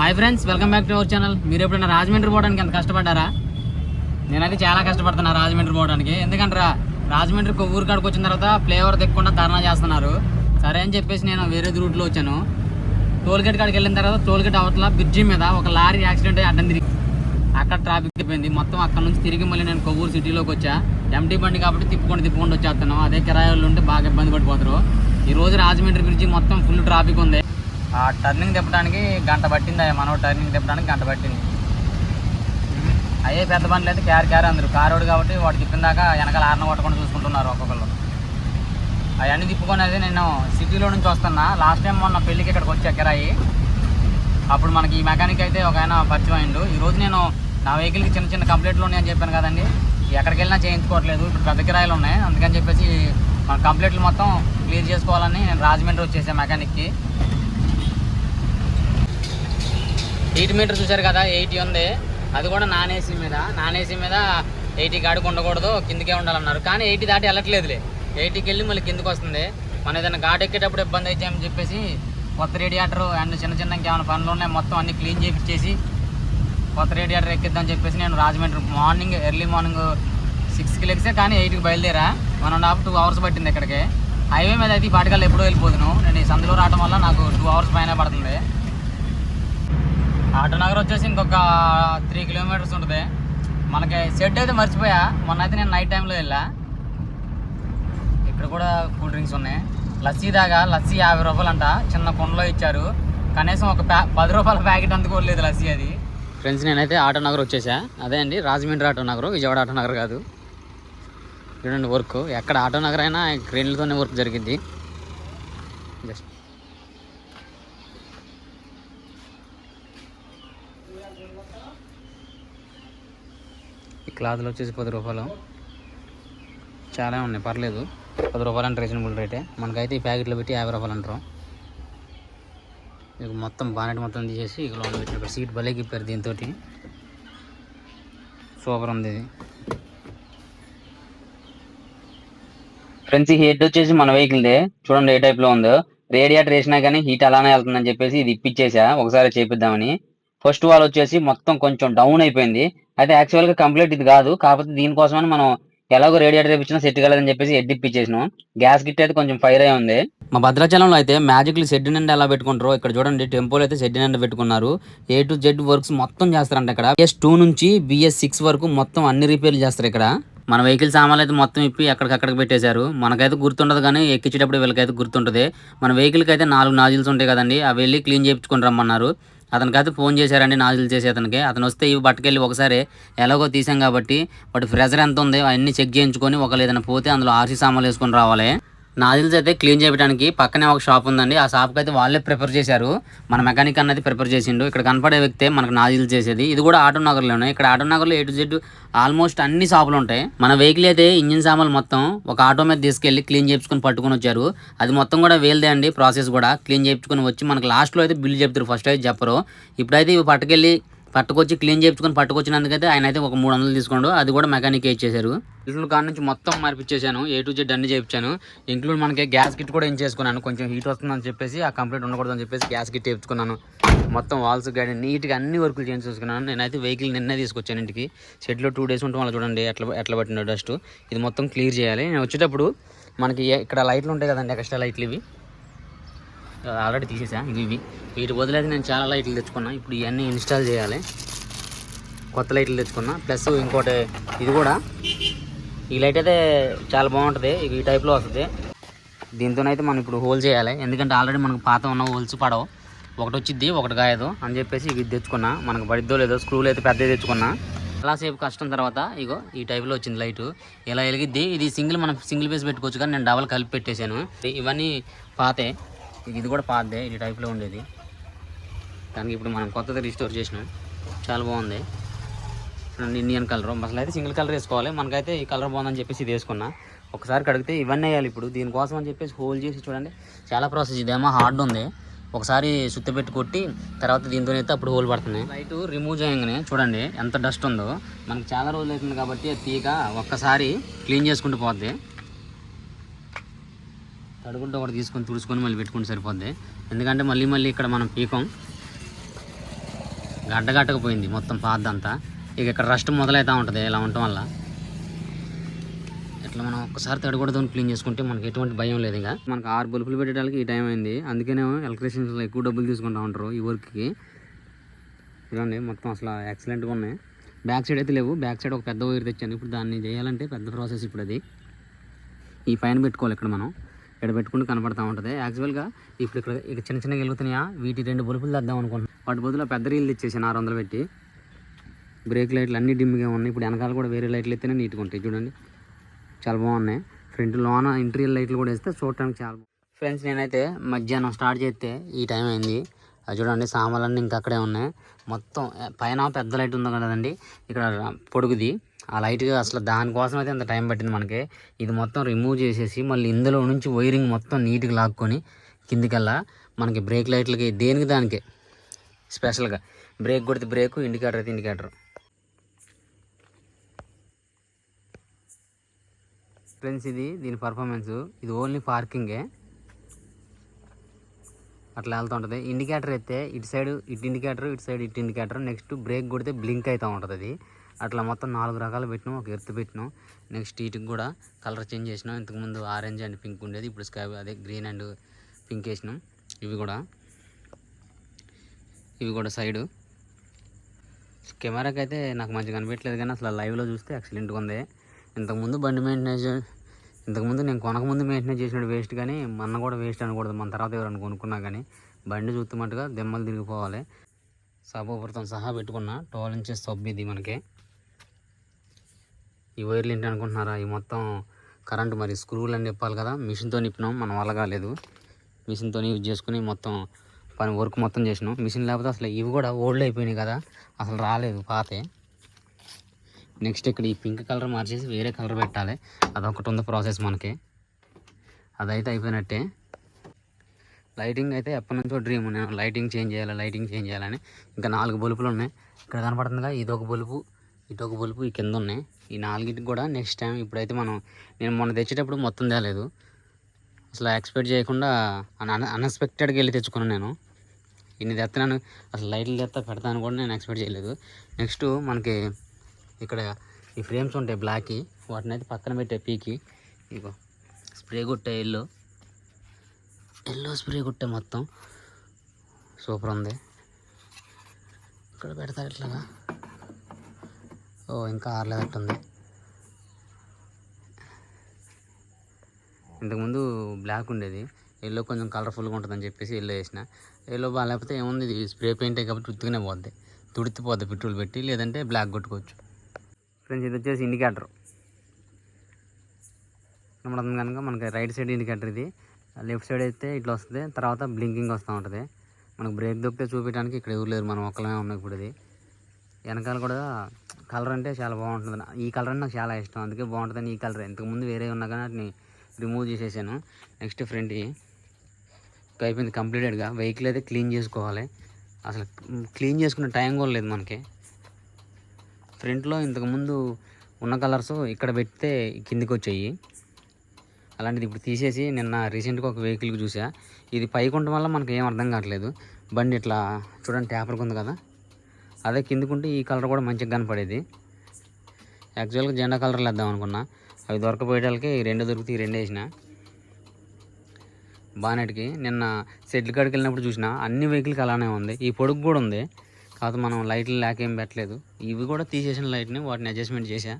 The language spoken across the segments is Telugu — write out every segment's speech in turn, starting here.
Hi friends welcome back to our channel మీరు ఎప్పుడైనా రాజమండ్రి పోవడానికి ఎంత కష్టపడ్డారా? నేనైతే చాలా కష్టపడుతున్నా రాజమండ్రి పోవడానికి. ఎందుకంటే రా- రాజమండ్రి ఊరు కాడికి వచ్చిన తర్వాత ఫ్లేవర్ తెక్కకుండా ధర్నా చేస్తున్నారు. సరే అని చెప్పేసి నేను వేరే రూట్లో వచ్చాను. టోల్గేట్ కాడికి వెళ్ళిన తర్వాత టోల్గేట్ అవతల బ్రిడ్జి మీద ఒక లారీ యాక్సిడెంట్ అయ్యి అడ్డం తిరిగి అక్కడ ట్రాఫిక్ అయిపోయింది మొత్తం అక్కడ నుంచి తిరిగి మళ్ళీ నేను కొవ్వూరు సిటీలోకి వచ్చా. ఎంటీ బండి కాబట్టి తిప్పుకొని తిప్పుకొని వచ్చేస్తాను అదే కిరాయి ఉంటే బాగా ఇబ్బంది పడిపోతారు. ఈరోజు రాజమండ్రి బ్రిడ్జి మొత్తం ఫుల్ ట్రాఫిక్ ఉంది. ఆ టర్నింగ్ తిప్పడానికి గంట పట్టింది అయ్యా. మనో టర్నింగ్ తిప్పడానికి గంట పట్టింది. అయ్యే పెద్ద బండ్లు అయితే క్యార్ క్యారీ అందరు. కారోడు కాబట్టి వాడు తిప్పిన దాకా వెనకాల ఆరణ కొట్టకుండా చూసుకుంటున్నారు ఒక్కొక్కరు అవన్నీ తిప్పుకునేది నేను సిటీలో నుంచి వస్తున్నా. లాస్ట్ టైం మొన్న పెళ్ళికి ఇక్కడికి వచ్చా కిరాయి అప్పుడు మనకి ఈ మెకానిక్ అయితే ఒక ఆయన పరిచయం అయిండు. ఈరోజు నేను నా వెహికల్కి చిన్న చిన్న కంప్లైంట్లు ఉన్నాయని చెప్పాను కదండి. ఎక్కడికి వెళ్ళినా చేయించుకోవట్లేదు. ఇప్పుడు పెద్ద కిరాయిలు ఉన్నాయి. అందుకని చెప్పేసి మన కంప్లైంట్లు మొత్తం క్లియర్ చేసుకోవాలని నేను రాజమండ్రి వచ్చేసాను మెకానిక్కి. సీట్ మీటర్ చూశారు కదా ఎయిటీ ఉంది. అది కూడా నాన్ ఏసీ మీద. నాన్ ఏసీ మీద ఎయిటీ కాడికి ఉండకూడదు కిందకే ఉండాలన్నారు. కానీ ఎయిటీ దాటి వెళ్ళట్లేదులే. ఎయిటీకి వెళ్ళి మళ్ళీ కిందకి వస్తుంది. మన ఏదైనా ఘాట్ ఎక్కేటప్పుడు ఇబ్బంది అవుతాయని చెప్పేసి కొత్త రేడియేటర్ అండ్ చిన్న చిన్న ఇంకేమైనా పనులు ఉన్నాయి మొత్తం అన్ని క్లీన్ చేయించేసి కొత్త రేడియేటర్ ఎక్కిద్దామని చెప్పేసి నేను రాజమండ్రి మార్నింగ్ ఎర్లీ మార్నింగ్ సిక్స్కి లెక్సే కానీ ఎయిట్కి బయలుదేరా. One and half two hours పట్టింది ఇక్కడికి. హైవే మీద అయితే ఈ పాటికల్లా ఎప్పుడో వెళ్ళిపోదును. నేను ఈ సందులో రావడం వల్ల నాకు టూ అవర్స్ పైన పడుతుంది. ఆటనగర్ వచ్చేసి ఇంకొక త్రీ కిలోమీటర్స్ ఉంటుంది. మనకి షెడ్ అయితే మర్చిపోయా. మొన్న అయితే నేను నైట్ టైంలో వెళ్ళా. ఇక్కడ కూడా కూల్ డ్రింక్స్ ఉన్నాయి. లస్సీ దాగా లస్సీ యాభై రూపాయలు అంట చిన్న కొండలో ఇచ్చారు. కనీసం ఒక ప్యా పది రూపాయల ప్యాకెట్ అందుకోలేదు లస్సీ అది. ఫ్రెండ్స్ నేనైతే ఆటో నగర్ వచ్చేసా. అదే అండి రాజమండ్రి ఆటో నగర్ విజయవాడ ఆటో నగర్ కాదు. చూడండి వర్క్. ఎక్కడ ఆటో నగర్ అయినా క్రేన్లతోనే వర్క్ జరిగింది జస్ట్ క్లాత్లు వచ్చేసి పది రూపాయలు. చాలా ఉన్నాయి పర్లేదు. పది రూపాయలు అంటే రీజనబుల్ రేటే మనకైతే ఈ ప్యాకెట్లో పెట్టి యాభై రూపాయలు అంటారు. ఇక మొత్తం బానెట్ మొత్తం తీసేసి ఇక లోన్ పెట్టిన సీట్ భలే ఇప్పారు దీంతో సూపర్ ఉంది ఇది. ఫ్రెండ్స్ ఈ హెడ్ వచ్చేసి మన వెహికల్దే చూడండి ఏ టైప్లో ఉందో. రేడియేటర్ వేసినా కానీ హీట్ అలానే వెళ్తుందని చెప్పేసి ఇది ఇప్పించేసా ఒకసారి చేపిద్దామని. ఫస్ట్ వాల్ వచ్చేసి మొత్తం కొంచెం డౌన్ అయిపోయింది. అయితే యాక్చువల్గా కంప్లీట్ ఇది కాదు. కాకపోతే దీనికోసమని మనం ఎలాగో రేడియేటర్ తెప్పించినా సెట్ కాలేదని చెప్పేసి హెడ్ ఇప్పించేసినాం. గ్యాస్ కిట్ అయితే కొంచెం ఫైర్ అయి ఉంది. మా భద్రాచలంలో అయితే మ్యాజిక్లు షెడ్ నిండా ఎలా పెట్టుకుంటారో ఇక్కడ చూడండి టెంపోలు అయితే షెడ్ నిండా పెట్టుకున్నారు. ఏ టు జెడ్ వర్క్స్ మొత్తం చేస్తారంట ఇక్కడ. బిఎస్ టూ నుంచి బిఎస్ సిక్స్ వరకు మొత్తం అన్ని రిపేర్లు చేస్తారు ఇక్కడ. మన వెహికల్ సామాన్లు అయితే మొత్తం ఇప్పి ఎక్కడికక్కడికి పెట్టేశారు. మనకైతే గుర్తుండదు కానీ ఎక్కించేటప్పుడు వీళ్ళకైతే గుర్తుంటుంది. మన వెహికల్కి అయితే నాలుగు నాజిల్స్ ఉంటాయి కదండి అవి వెళ్ళి క్లీన్ చేయించుకుని రమ్మన్నారు. అతనికైతే ఫోన్ చేశారండి నాజిల్ చేసి అతనికి. అతను వస్తే ఇవి పట్టుకెళ్ళి ఒకసారి ఎలాగో తీసాం కాబట్టి వాటి ప్రెజర్ ఎంత ఉంది అవన్నీ చెక్ చేయించుకొని ఒకళ్ళు ఏదైనా పోతే అందులో ఆర్సీ సామాన్లు వేసుకొని రావాలి. నాజిల్స్ అయితే క్లీన్ చేయడానికి పక్కనే ఒక షాప్ ఉందండి. ఆ షాప్కి అయితే వాళ్ళే ప్రిపేర్ చేశారు. మన మెకానిక్ అన్నది ప్రిపేర్ చేసిండు. ఇక్కడ కనపడే వ్యక్తే మనకు నాజిల్స్ చేసేది. ఇది కూడా ఆటో నగర్లోనే. ఇక్కడ ఆటో నగర్లో ఏ టు జెడ్ ఆల్మోస్ట్ అన్ని షాపులు ఉంటాయి. మన వెహికల్ అయితే ఇంజిన్ సామాన్లు మొత్తం ఒక ఆటో మీద తీసుకెళ్ళి క్లీన్ చేయించుకొని పట్టుకొని వచ్చారు. అది మొత్తం కూడా వేలదే అండి ప్రాసెస్ కూడా. క్లీన్ చేయించుకొని వచ్చి మనకి లాస్ట్లో అయితే బిల్ చెప్తారు. ఫస్ట్ అయితే చెప్పరు. ఇప్పుడైతే ఇవి పట్టుకెళ్ళి పట్టుకొచ్చి క్లీన్ చేయించుకొని పట్టుకొచ్చినందుకైతే ఆయన అయితే ఒక మూడు వందలు తీసుకోండు అది కూడా మెకానిక్ ఇచ్చేశారు. ఇంట్లో కాడ నుంచి మొత్తం మార్పిచ్చేసాను ఏ టు జెడ్ అన్ని చేయించాను. ఇంక్లూడ్ మనకి గ్యాస్ కిట్ కూడా ఏం చేసుకున్నాను కొంచెం హీట్ వస్తుందని చెప్పేసి ఆ కంప్లీట్ ఉండకూడదని చెప్పేసి గ్యాస్ కిట్ వేయించుకున్నాను. మొత్తం వాల్స్ గాడి నీట్గా అన్ని వర్కులు చేంజ్ చేసుకున్నాను నేనైతే వెహికల్ నిన్నే తీసుకొచ్చాను ఇంటికి. షెడ్లో టూ డేస్ ఉంటాం వాళ్ళు చూడండి ఎట్లా ఎట్లా పట్టిన డస్ట్ ఇది మొత్తం క్లియర్ చేయాలి. నేను వచ్చేటప్పుడు మనకి ఇక్కడ లైట్లు ఉంటాయి కదండి ఎక్స్ట్రా లైట్లు ఇవి. ఆల్రెడీ తీసేసా ఇవి వీటి వదిలేదు నేను చాలా లైట్లు తెచ్చుకున్నా. ఇప్పుడు ఇవన్నీ ఇన్స్టాల్ చేయాలి. కొత్త లైట్లు తెచ్చుకున్నా. ప్లస్ ఇంకోటి ఇది కూడా. ఈ లైట్ అయితే చాలా బాగుంటుంది. ఈ టైప్లో వస్తుంది. దీంతోనైతే మనం ఇప్పుడు హోల్ చేయాలి. ఎందుకంటే ఆల్రెడీ మనకు పాత ఉన్న హోల్స్ పడవు. ఒకటి వచ్చింది ఒకటి కాయదు అని చెప్పేసి ఇది తెచ్చుకున్నా. మనకు పడిద్దో లేదో స్క్రూలు అయితే పెద్దది తెచ్చుకున్నా. చాలాసేపు కష్టం తర్వాత ఇగో ఈ టైప్లో వచ్చింది లైట్. ఇలా వెలిగిద్ది? ఇది సింగిల్ మనం సింగిల్ పీస్ పెట్టుకోవచ్చు కానీ నేను డబల్ కలిపి పెట్టేశాను. ఇవన్నీ పాతే. ఇది కూడా పాతదే ఈ టైప్లో ఉండేది. దానికి ఇప్పుడు మనం కొత్తది రిస్టోర్ చేసినాం. చాలా బాగుంది. ఇండియన్ కలర్ అసలు అయితే సింగిల్ కలర్ వేసుకోవాలి. మనకైతే ఈ కలర్ బాగుందని చెప్పేసి ఇది వేసుకున్నా. ఒకసారి కడిగితే ఇవన్నీ వేయాలి ఇప్పుడు. దీనికోసం అని చెప్పేసి హోల్డ్ చేసి చూడండి. చాలా ప్రాసెస్ ఇదేమో హార్డ్ ఉంది. ఒకసారి సుత్తి పెట్టి కొట్టి తర్వాత దీంతో అయితే అప్పుడు హోల్ పడుతుంది. లైట్ రిమూవ్ చేయగానే చూడండి ఎంత డస్ట్ ఉందో. మనకి చాలా రోజులు అవుతుంది కాబట్టి అది తీగ ఒక్కసారి క్లీన్ చేసుకుంటూ పోద్ది. తడుగుంట ఒకటి తీసుకొని తుడుచుకొని మళ్ళీ పెట్టుకుంటే సరిపోద్ది. ఎందుకంటే మళ్ళీ మళ్ళీ ఇక్కడ మనం పీకం. గడ్డగట్టకపోయింది మొత్తం పాదంతా ఇక ఇక్కడ రస్ట్ మొదలవుతూ ఉంటుంది ఇలా ఉండటం వల్ల. ఇట్లా మనం ఒక్కసారి తడగొడదాం క్లీన్ చేసుకుంటే మనకి ఎటువంటి భయం లేదు ఇంకా. మనకు ఆరు బల్బులు పెట్టడానికి ఈ టైం అయింది. అందుకనే ఎలక్ట్రీషియన్స్లో ఎక్కువ డబ్బులు తీసుకుంటా ఉంటారు ఈ వర్క్కి చూడండి మొత్తం అసలు ఎక్సలెంట్గా ఉన్నాయి. బ్యాక్ సైడ్ అయితే లేవు. బ్యాక్ సైడ్ ఒక పెద్ద వైర్ తెచ్చాను. ఇప్పుడు దాన్ని చేయాలంటే పెద్ద ప్రాసెస్ ఇప్పుడు అది ఈ పైన పెట్టుకోవాలి ఇక్కడ మనం. ఇక్కడ పెట్టుకుంటూ కనపడతా ఉంటుంది. యాక్చువల్గా ఇప్పుడు ఇక్కడ ఇక్కడ చిన్న చిన్నగా వెలుగుతున్నాయా వీటి రెండు బల్బులు తెద్దాం అనుకుంటున్నాను వాటి బదులు పెద్ద రీళ్ళు ఇచ్చేసాను ఆరు వందలు పెట్టి. బ్రేక్ లైట్లు అన్నీ డిమ్గా ఉన్నాయి. ఇప్పుడు వెనకాల కూడా వేరే లైట్లు అయితేనే నీట్గా ఉంటాయి. చూడండి. చాలా బాగున్నాయి. ఫ్రంట్ లోన ఇంటీరియర్ లైట్లు కూడా వేస్తే చూడటానికి చాలా ఫ్రెండ్స్ నేనైతే మధ్యాహ్నం స్టార్ట్ చేస్తే ఈ టైం అయింది. అది చూడండి సామాన్లన్నీ ఇంకా అక్కడే ఉన్నాయి. మొత్తం పైన పెద్ద లైట్ ఉంది కదండి ఇక్కడ పొడుగుది. ఆ లైట్గా అసలు దానికోసం అయితే అంత టైం పట్టింది మనకి. ఇది మొత్తం రిమూవ్ చేసేసి మళ్ళీ ఇందులో నుంచి వైరింగ్ మొత్తం నీట్గా లాక్కొని కిందికల్లా మనకి బ్రేక్ లైట్లకి దేనికి దానికే స్పెషల్గా బ్రేక్ కొడితే బ్రేక్ ఇండికేటర్ అయితే ఇండికేటర్ ఫ్రెండ్స్ ఇది దీని పర్ఫార్మెన్స్ ఇది ఓన్లీ పార్కింగే అట్లా వెళ్తూ ఉంటుంది. ఇండికేటర్ అయితే ఇటు సైడ్ ఇటు ఇండికేటర్ ఇటు సైడ్ ఇటు ఇండికేటర్ నెక్స్ట్ బ్రేక్ కొడితే బ్లింక్ అవుతూ ఉంటుంది అది. అట్లా మొత్తం నాలుగు రకాలు పెట్టినాం ఒక ఎర్త్ పెట్టినాం. నెక్స్ట్ వీటికి కూడా కలర్ చేంజ్ చేసినాం. ఇంతకుముందు ఆరెంజ్ అండ్ పింక్ ఉండేది ఇప్పుడు స్కై అదే గ్రీన్ అండ్ పింక్ వేసినాం. ఇవి కూడా ఇవి కూడా సైడు. కెమెరాకి అయితే నాకు మంచిగా కనిపించలేదు కానీ అసలు లైవ్లో చూస్తే ఎక్సలెంట్గా ఉంది. ఇంతకుముందు బండి మెయింటెనెన్స్ ఇంతకుముందు నేను కొనకముందు మెయింటెనెన్స్ చేసినట్టు వేస్ట్ కానీ మన కూడా వేస్ట్ అనకూడదు. మన తర్వాత ఎవరైనా కొనుక్కున్నా కానీ బండి చూస్తున్నట్టుగా దెమ్మలు తిరిగిపోవాలి. సభోపృతం సహా పెట్టుకున్న ట్వెల్వ్ ఇంచెస్ సబ్ ఇది మనకి. ఈ వైర్లు ఏంటి అనుకుంటున్నారా? ఈ మొత్తం కరెంట్ మరి స్క్రూలు అని చెప్పాలి కదా మిషన్తో నిప్పినాం మన వల్ల కాలేదు. మిషన్తో యూజ్ చేసుకుని మొత్తం పని వర్క్ మొత్తం చేసినాం. మిషన్ లేకపోతే అసలు ఇవి కూడా ఓల్డ్ అయిపోయినాయి కదా అసలు రాలేదు పాతే. నెక్స్ట్ ఇక్కడ ఈ పింక్ కలర్ మార్చేసి వేరే కలర్ పెట్టాలి. అదొకటి ఉంది ప్రాసెస్ మనకి. అదైతే అయిపోయినట్టే. లైటింగ్ అయితే ఎప్పటి నుంచో డ్రీమ్ నేను లైటింగ్ చేంజ్ చేయాలి లైటింగ్ చేంజ్ చేయాలని ఇంకా నాలుగు బల్బులు ఉన్నాయి. ఇక్కడ కనపడుతుందిగా ఇది ఒక బల్బు ఇటు ఒక బల్బు ఈ కింద ఉన్నాయి. ఈ నాలుగింటికి కూడా నెక్స్ట్ టైం ఇప్పుడైతే మనం నేను మొన్న తెచ్చేటప్పుడు మొత్తం తేలేదు. అసలు ఎక్స్పెక్ట్ చేయకుండా అన్ అన్ఎక్స్పెక్టెడ్గా వెళ్ళి తెచ్చుకున్నాను నేను. ఇన్ని తెస్తున్నాను అసలు లైట్లు తెస్తా పెడతాను కూడా నేను ఎక్స్పెక్ట్ చేయలేదు. నెక్స్ట్ మనకి ఇక్కడ ఈ ఫ్రేమ్స్ ఉంటాయి బ్లాక్కి. వాటిని అయితే పక్కన పెట్టే పీకి. ఇగో స్ప్రే గుట్ట ఎల్లో. ఎల్లో స్ప్రే గుట్ట మొత్తం. సూపర్ ఉంది. ఇక్కడ పెడతారు ఇట్లాగా. ఓ ఇంకా ఆరలేదట్టుంది. ఇంతకుముందు బ్లాక్ ఉండేది. ఎల్లో కొంచెం కలర్ఫుల్గా ఉంటుందని చెప్పేసి ఎల్లో వేసిన. ఎల్లో బాగాలేకపోతే ఏముంది? స్ప్రే పెయింటే కాబట్టి ఉత్తుకునే పోద్ది. తుడితిపోద్ది పెట్రోల్ పెట్టి లేదంటే బ్లాక్ కొట్టుకోవచ్చు. ఫ్రెండ్స్ ఇది వచ్చేసి ఇండికేటర్ కనబడుతుంది కనుక మనకి రైట్ సైడ్ ఇండికేటర్ ఇది. లెఫ్ట్ సైడ్ అయితే ఇట్లా వస్తుంది. తర్వాత బ్లింకింగ్ వస్తూ ఉంటుంది. మనకు బ్రేక్ దొక్కితే చూపించడానికి ఇక్కడ ఎవరు లేరు. మనం ఒక్కలమే ఉన్నాం ఇప్పుడు ఇది. వెనకాల కూడా కలర్ అంటే చాలా బాగుంటుంది. ఈ కలర్ అంటే నాకు చాలా ఇష్టం. అందుకే బాగుంటుందని ఈ కలర్ ఇంతకుముందు వేరే ఉన్నా కానీ వాటిని రిమూవ్ చేసేసాను. నెక్స్ట్ ఫ్రంట్ అయిపోయింది కంప్లీటెడ్గా వెహికల్ అయితే క్లీన్ చేసుకోవాలి. అసలు క్లీన్ చేసుకునే టైం కూడా లేదు మనకి. ఫ్రంట్లో ఇంతకుముందు ఉన్న కలర్స్ ఇక్కడ పెడితే కిందికి వచ్చాయి అలాంటిది ఇప్పుడు తీసేసి నిన్న రీసెంట్గా ఒక వెహికల్కి చూసా. ఇది పైకి ఉండటం వల్ల మనకి ఏం అర్థం కావట్లేదు. బండి ఇట్లా చూడండి ట్యాపర్కి ఉంది కదా. అదే కిందికుంటే ఈ కలర్ కూడా మంచిగా కనపడేది. యాక్చువల్గా జెండా కలర్లు వేద్దాం అనుకున్నా. అవి దొరకపోయేటాలకి ఈ రెండు దొరికితే ఈ రెండు వేసిన. బానెట్కి నిన్న సెటిల్ కాడికి వెళ్ళినప్పుడు చూసిన అన్ని వెహికల్కి అలానే ఉంది. ఈ పొడుగు కూడా ఉంది. కాకపోతే మనం లైట్లు లేకేం పెట్టలేదు. ఇవి కూడా తీసేసిన లైట్ని వాటిని అడ్జస్ట్మెంట్ చేసా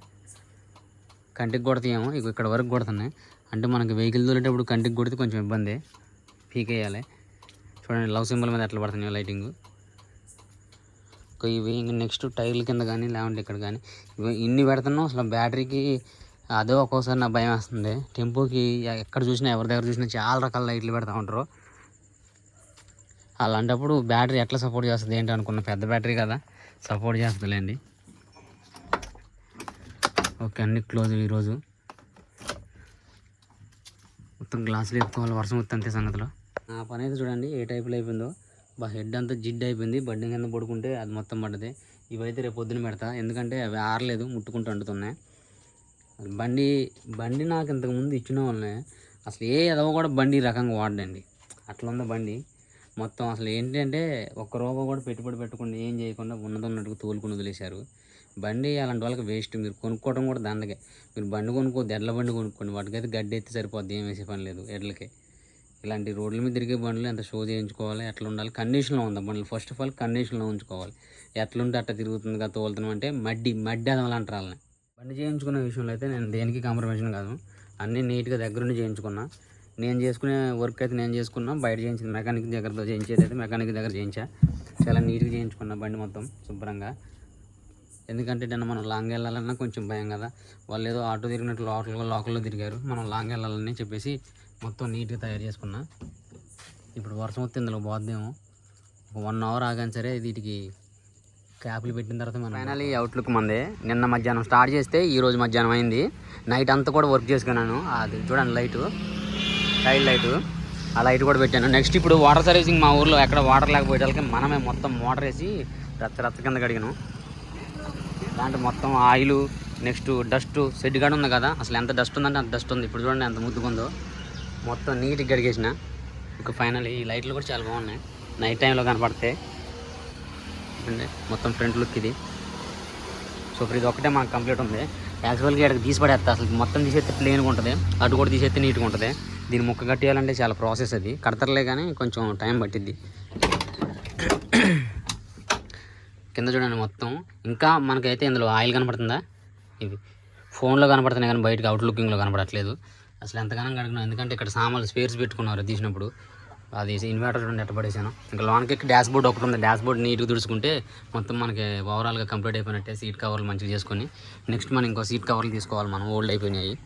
కంటికి కొడతాయేమో ఇక ఇక్కడ వరకు కొడుతున్నాయి. అంటే మనకి వెహికల్ దొరేటప్పుడు కంటికి కొడితే కొంచెం ఇబ్బంది. పీక్ వేయాలి చూడండి లవ్ సింబల్ మీద ఎట్లా పడుతున్నాయి లైటింగ్ ఇవి నెక్స్ట్ టైర్ల కింద కానీ లేవంటే ఇక్కడ కానీ ఇవి ఇన్ని పెడుతున్నాం. అసలు బ్యాటరీకి అదే ఒక్కోసారి నా భయం వేస్తుంది. టెంపోకి ఎక్కడ చూసినా ఎవరి దగ్గర చూసినా చాలా రకాల లైట్లు పెడతా ఉంటారు. అలాంటప్పుడు బ్యాటరీ ఎట్లా సపోర్ట్ చేస్తుంది ఏంటి అనుకున్న పెద్ద బ్యాటరీ కదా సపోర్ట్ చేస్తుందిలేండి. ఓకే అన్ని క్లోజ్ ఈరోజు. మొత్తం గ్లాసులు ఎత్తుకోవాలి వర్షం వస్తే అంతే సంగతిలో. నా పని అయితే చూడండి ఏ టైపులో అయిపోయిందో. బా హెడ్ అంతా జిడ్ అయిపోయింది బండి కింద పడుకుంటే అది మొత్తం పడ్డది. ఇవైతే రేపు పొద్దున పెడతా ఎందుకంటే అవి ఆరలేదు ముట్టుకుంటూ అంటుతున్నాయి. బండి బండి నాకు ఇంతకుముందు ఇచ్చిన వాళ్ళనే అసలు ఏ ఎదవ కూడా బండి రకంగా వాడండి అట్లా ఉంది బండి మొత్తం అసలు ఏంటంటే ఒక్క రూపాయి కూడా పెట్టుబడి పెట్టకుండా ఏం చేయకుండా ఉన్నది ఉన్నట్టుగా తోలుకుని వదిలేశారు. బండి అలాంటి వాళ్ళకి వేస్ట్ మీరు కొనుక్కోవడం కూడా దండకే. మీరు బండి కొనుక్కో ఎడ్ల బండి కొనుక్కోండి. వాటికైతే గడ్డి ఎత్తి సరిపోద్ది ఏం వేసే పని లేదు ఎడ్లకి. ఇలాంటి రోడ్ల మీద తిరిగే బండ్లు ఎంత షో చేయించుకోవాలి ఎట్లా ఉండాలి కండిషన్లో ఉందా బండ్లు? ఫస్ట్ ఆఫ్ ఆల్ కండిషన్లో ఉంచుకోవాలి. ఎట్లుంటే అట్లా తిరుగుతుంది కదా తోలుతున్నాం అంటే మడ్డి మడ్డి అదం అంటారు వాళ్ళని బండి చేయించుకున్న విషయంలో అయితే నేను దేనికి కాంప్రమైజన్ కాదు. అన్నీ నీట్గా దగ్గరుండి చేయించుకున్నా. నేను చేసుకునే వర్క్ అయితే నేను చేసుకున్నా బయట చేయించింది మెకానిక్ దగ్గరతో చేయించేది అయితే మెకానిక్ దగ్గర చేయించా. చాలా నీట్గా చేయించుకున్నా బండి మొత్తం శుభ్రంగా. ఎందుకంటే నిన్న మనం లాంగ్ వెళ్ళాలన్నా కొంచెం భయం కదా. వాళ్ళు ఏదో ఆటో తిరిగినట్టు లోకల్ లోకల్లో తిరిగారు. మనం లాంగ్ వెళ్ళాలని చెప్పేసి మొత్తం నీట్గా తయారు చేసుకున్నా. ఇప్పుడు వర్షం వస్తే ఇందులో పోద్దేమో. ఒక వన్ అవర్ ఆగాను సరే వీటికి క్యాప్లు పెట్టిన తర్వాత మనం ఫైనలీ అవుట్లుక్ మందే. నిన్న మధ్యాహ్నం స్టార్ట్ చేస్తే ఈరోజు మధ్యాహ్నం అయింది. నైట్ అంతా కూడా వర్క్ చేసుకున్నాను. అది చూడండి లైటు టైల్ లైటు. ఆ లైట్ కూడా పెట్టాను. నెక్స్ట్ ఇప్పుడు వాటర్ సర్వీసింగ్ మా ఊర్లో ఎక్కడ వాటర్ లేకపోయేటానికి మనమే మొత్తం మోటార్ వేసి రచ్చ రచ్చ కింద కడిగాను. దాంట్లో మొత్తం ఆయిల్ నెక్స్ట్ డస్ట్ షెడ్ కాడ ఉంది కదా అసలు ఎంత డస్ట్ ఉందంటే అంత డస్ట్ ఉంది. ఇప్పుడు చూడండి ఎంత ముద్దుకుందో మొత్తం నీట్గా గడిగేసిన ఇక ఫైనల్ ఈ లైట్లు కూడా చాలా బాగున్నాయి. నైట్ టైంలో కనపడితే మొత్తం ఫ్రంట్ లుక్ ఇది. సో ఇప్పుడు ఇది ఒకటే మాకు కంప్లీట్ ఉంది. యాక్చువల్గా ఇక్కడ తీసి పడేస్తా. అసలు మొత్తం తీసేస్తే ప్లేన్గా ఉంటుంది. అటు కూడా తీసేస్తే నీట్గా ఉంటుంది. దీన్ని ముక్క కట్టేయాలంటే చాలా ప్రాసెస్ అది. కడతరలే కానీ కొంచెం టైం పట్టిద్ది. కింద చూడండి మొత్తం. ఇంకా మనకైతే ఇందులో ఆయిల్ కనపడుతుందా? ఇవి ఫోన్లో కనపడుతున్నాయి కానీ బయటకు అవుట్ లుకింగ్లో కనపడట్లేదు. అసలు ఎంతగానో కడుగున్నాం ఎందుకంటే ఇక్కడ సామాన్లు స్పేర్స్ పెట్టుకున్నారు తీసినప్పుడు. అది ఇన్వర్టర్ చూడండి ఎట్ట పడేసాను. ఇంకా లోన్కి డాష్ బోర్డ్ ఒకటి ఉంది. డాష్ బోర్డ్ నీట్గా తుడుచుకుంటే మొత్తం మనకి ఓవరాల్గా కంప్లీట్ అయిపోయినట్టే సీట్ కవర్లు మంచిగా చేసుకొని. నెక్స్ట్ మనం ఇంకో సీట్ కవర్లు తీసుకోవాలి మనం. ఓల్డ్ అయిపోయినాయి.